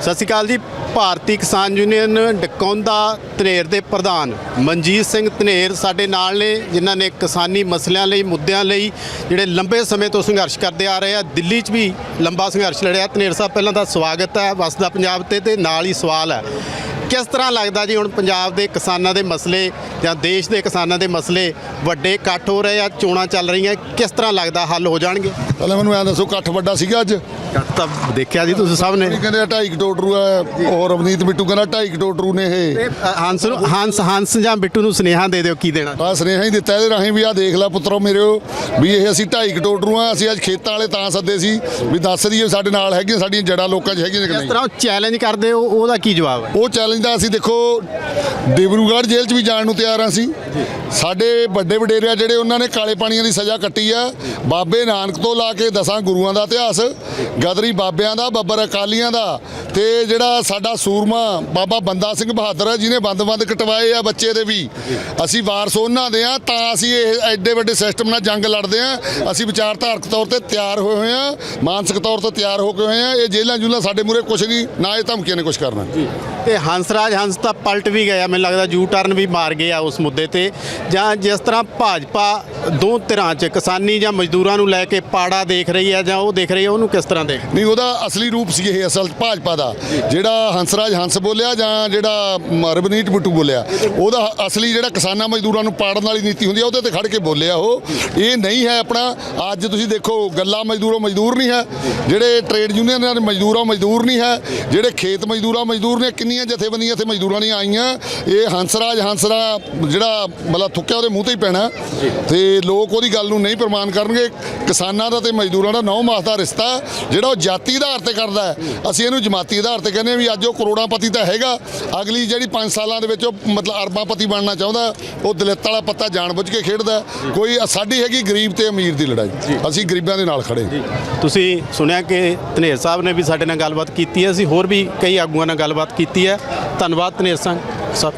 ਸਤਿ ਸ਼੍ਰੀ ਅਕਾਲ ਜੀ। ਭਾਰਤੀ ਕਿਸਾਨ ਯੂਨੀਅਨ ਡਕੌਂਦਾ ਧਨੇਰ ਦੇ ਪ੍ਰਧਾਨ ਮਨਜੀਤ ਸਿੰਘ ਧਨੇਰ ਸਾਡੇ ਨਾਲ ਨੇ, ਜਿਨ੍ਹਾਂ ਨੇ ਕਿਸਾਨੀ ਮਸਲਿਆਂ ਲਈ, ਮੁੱਦਿਆਂ ਲਈ ਜਿਹੜੇ ਲੰਬੇ ਸਮੇਂ ਤੋਂ ਸੰਘਰਸ਼ ਕਰਦੇ ਆ ਰਹੇ ਆ, ਦਿੱਲੀ 'ਚ ਵੀ ਲੰਬਾ ਸੰਘਰਸ਼ ਲੜਿਆ। ਧਨੇਰ ਸਾਹਿਬ, ਪਹਿਲਾਂ ਦਾ ਸਵਾਗਤ ਹੈ, ਵਸਦਾ ਪੰਜਾਬ ਤੇ ਤੇ ਨਾਲ ਹੀ ਸਵਾਲ ਹੈ। ਕਿਸ ਤਰ੍ਹਾਂ ਲੱਗਦਾ ਜੀ ਹੁਣ ਪੰਜਾਬ ਦੇ ਕਿਸਾਨਾਂ ਦੇ ਮਸਲੇ ਜਾਂ ਦੇਸ਼ ਦੇ ਕਿਸਾਨਾਂ ਦੇ ਮਸਲੇ ਵੱਡੇ ਇਕੱਠ ਹੋ ਰਹੇ ਆ ਚੋਣਾਂ ਚੱਲ ਰਹੀਆਂ ਕਿਸ ਤਰ੍ਹਾਂ ਲੱਗਦਾ ਹੱਲ ਹੋ ਜਾਣਗੇ? ਪਹਿਲਾਂ ਮੈਨੂੰ ਐਂ ਦੱਸੋ ਇਕੱਠ ਵੱਡਾ ਸੀਗਾ ਅੱਜ? ਤਾਂ ਦੇਖਿਆ ਜੀ ਤੁਸੀਂ ਸਭ ਨੇ। ਕਹਿੰਦੇ 2.5 ਕਰੋੜ ਹੈ ਔਰ ਰਵਨੀਤ ਬਿੱਟੂ ਕਹਿੰਦਾ 2.5 ਕਰੋੜ ਨੇ ਇਹ। ਹੰਸ ਨੂੰ ਹੰਸ ਹੰਸ ਜਾਂ ਬਿੱਟੂ ਨੂੰ ਸੁਨੇਹਾ ਦੇ ਦਿਓ ਕੀ ਦੇਣਾ? ਆ ਸੁਨੇਹਾ ਹੀ ਦਿੱਤਾ ਇਹਦੇ ਰਾਹੀਂ ਵੀ ਆ ਦੇਖ ਲੈ ਪੁੱਤਰੋ ਮੇਰਿਓ ਵੀ ਇਹ ਅਸੀਂ 2.5 ਕਰੋੜ ਰੂ ਆ ਅਸੀਂ ਅੱਜ ਖੇਤਾਂ ਵਾਲੇ ਤਾਂ ਸੱਦੇ ਸੀ ਵੀ ਦੱਸ ਦਈਏ ਸਾਡੇ ਨਾਲ ਹੈਗੀਆਂ ਸਾਡੀਆਂ ਜੜਾਂ ਲੋਕਾਂ 'ਚ ਹੈਗੀਆਂ ਕਿ ਨਹੀਂ? ਤਰ੍ਹਾਂ ਉਹ ਚੈਲੰਜ ਕਰਦੇ ਹੋ ਉਹਦਾ ਕੀ ਜਵਾਬ ਹੈ? ਉਹ ਚੈਲੰਜ ਦਾ ਅਸੀਂ ਦੇਖੋ ਡਿਬਰੂਗੜ੍ਹ ਜੇਲ੍ਹ 'ਚ ਵੀ ਜਾਣ ਨੂੰ ਤਿਆਰ ਹਾਂ ਅਸੀਂ। ਸਾਡੇ ਵੱਡੇ ਵਡੇਰਿਆ ਜਿਹੜੇ ਉਹਨਾਂ ਨੇ ਕਾਲੇ ਪਾਣੀਆਂ ਦੀ ਸਜ਼ਾ ਕੱਟੀ ਆ, ਬਾਬੇ ਨਾਨਕ ਤੋਂ ਲਾ ਕੇ ਦਸਾਂ ਗੁਰੂਆਂ ਦਾ ਇਤਿਹਾਸ, ਗਦਰੀ ਬਾਬਿਆਂ ਦਾ, ਬੱਬਰ ਅਕਾਲੀਆਂ ਦਾ ਤੇ ਜਿਹੜਾ ਸਾਡਾ ਸੂਰਮਾ ਬਾਬਾ ਬੰਦਾ ਸਿੰਘ ਬਹਾਦਰ ਹੈ ਜਿਹਨੇ ਬੰਦ-ਬੰਦ ਕਟਵਾਏ ਆ ਬੱਚੇ ਦੇ ਵੀ। ਅਸੀਂ ਵਾਰਸ ਉਹਨਾਂ ਦੇ ਆ, ਤਾਂ ਅਸੀਂ ਇਹ ਐਡੇ ਵੱਡੇ ਸਿਸਟਮ ਨਾਲ ਜੰਗ ਲੜਦੇ ਆ। ਅਸੀਂ ਵਿਚਾਰਧਾਰਕ ਤੌਰ ਤੇ ਤਿਆਰ ਹੋਏ ਹੋਏ ਆ, ਮਾਨਸਿਕ ਤੌਰ ਤੇ ਤਿਆਰ ਹੋ ਕੇ ਹੋਏ ਆ। ਇਹ ਜੇਲ੍ਹਾਂ ਜੁਲਾਂ ਸਾਡੇ ਮੂਰੇ ਕੁਝ ਨਹੀਂ, ਨਾ ਇਹ ਧਮਕੀਆਂ ਨੇ ਕੁਝ ਕਰਨਾ। ਤੇ ਹੰਸਰਾਜ ਹੰਸ ਤਾਂ ਪਲਟ ਵੀ ਗਿਆ, ਮੈਨੂੰ ਲੱਗਦਾ ਯੂ ਟਰਨ ਵੀ ਮਾਰ ਗਏ ਆ ਉਸ ਮੁੱਦੇ ਤੇ। ਜਾਂ ਜਿਸ ਤਰ੍ਹਾਂ ਭਾਜਪਾ ਦੋ ਧਿਰਾਂ 'ਚ ਕਿਸਾਨੀ ਜਾਂ ਮਜ਼ਦੂਰਾਂ ਨੂੰ ਲੈ ਕੇ ਪਾੜਾ ਦੇਖ ਰਹੀ ਹੈ ਜਾਂ ਉਹ ਦੇਖ ਰਹੀ ਹੈ, ਉਹਨੂੰ ਕਿਸ ਤਰ੍ਹਾਂ ਦੇਖ ਨਹੀਂ, ਉਹਦਾ ਅਸਲੀ ਰੂਪ ਸੀ ਇਹ ਅਸਲ ਭਾਜਪਾ ਦਾ। ਜਿਹੜਾ ਹੰਸਰਾਜ ਹੰਸ ਬੋਲਿਆ ਜਾਂ ਜਿਹੜਾ ਰਵਨੀਤ ਬਿੱਟੂ ਬੋਲਿਆ, ਉਹਦਾ ਅਸਲੀ ਜਿਹੜਾ ਕਿਸਾਨਾਂ ਮਜ਼ਦੂਰਾਂ ਨੂੰ ਪਾੜਨ ਵਾਲੀ ਨੀਤੀ ਹੁੰਦੀ ਆ ਉਹਦੇ ਤੇ ਖੜ ਕੇ ਬੋਲਿਆ ਉਹ। ਇਹ ਨਹੀਂ ਹੈ ਆਪਣਾ, ਅੱਜ ਤੁਸੀਂ ਦੇਖੋ, ਗੱਲਾਂ ਮਜ਼ਦੂਰੋਂ ਮਜ਼ਦੂਰ ਨਹੀਂ ਹੈ, ਜਿਹੜੇ ਟ੍ਰੇਡ ਯੂਨੀਅਨਾਂ ਦੇ ਮਜ਼ਦੂਰੋਂ ਮਜ਼ਦੂਰ ਨਹੀਂ ਹੈ, ਜਿਹੜੇ ਖੇਤ ਮਜ਼ਦੂਰਾਂ ਮਜ਼ਦੂਰ ਨੇ, ਕਿੰਨੀਆਂ ਜਥੇਬੰਦੀਆਂ ਇੱਥੇ ਮਜ਼ਦੂਰਾਂ ਦੀਆਂ ਆਈਆਂ, ਇਹ ਹੰਸਰਾਜ ਹੰਸਰਾ ਜਿਹੜਾ ਮਤਲਬ ਥੁੱਕਿਆ ਉਹਦੇ ਮੂੰਹ ਤੇ ਹੀ ਪੈਣਾ। ਤੇ ਲੋਕ ਉਹਦੀ ਗੱਲ ਨੂੰ ਨਹੀਂ ਪ੍ਰਮਾਣ ਕਰਨਗੇ। ਕਿਸਾਨਾਂ ਦਾ ਤੇ ਮਜ਼ਦੂਰਾਂ ਦਾ ਨੌ ਮਾਸ ਦਾ ਰਿਸ਼ਤਾ ਜਿਹੜਾ ਉਹ ਜਾਤੀ ਆਧਾਰ ਤੇ ਕਰਦਾ ਹੈ। ਅਸੀਂ ਇਹਨੂੰ ਜਮਾਤੀ ਆਧਾਰ ਤੇ ਕਹਿੰਦੇ ਵੀ ਅੱਜ ਉਹ ਕਰੋੜਾਂਪਤੀ ਤਾਂ ਹੈਗਾ। ਅਗਲੀ ਜਿਹੜੀ 5 ਸਾਲਾਂ ਦੇ ਵਿੱਚ ਉਹ ਮਤਲਬ ਅਰਬਾਂਪਤੀ ਬਣਨਾ ਚਾਹੁੰਦਾ ਉਹ ਦਲਿੱਤ ਵਾਲਾ ਪੱਤਾ ਜਾਣਬੁੱਝ ਕੇ ਖੇਡਦਾ। ਕੋਈ ਸਾਡੀ ਹੈਗੀ ਗਰੀਬ ਤੇ ਅਮੀਰ ਦੀ ਲੜਾਈ। ਅਸੀਂ ਗਰੀਬਾਂ ਦੇ ਨਾਲ ਖੜੇ ਤੁਸੀਂ ਸੁਣਿਆ ਕਿ ਧਨੇਰ ਸਾਹਿਬ ਨੇ ਵੀ ਸਾਡੇ ਨਾਲ ਗੱਲਬਾਤ ਕੀਤੀ ਹੈ। ਅਸੀਂ ਹੋਰ ਵੀ ਕਈ ਆਗੂਆਂ ਨਾਲ ਗੱਲਬਾਤ ਕੀਤੀ ਹੈ। ਧੰਨਵਾਦ ਧਨੇਰ ਸਿੰਘ ਸਾਹਿਬ।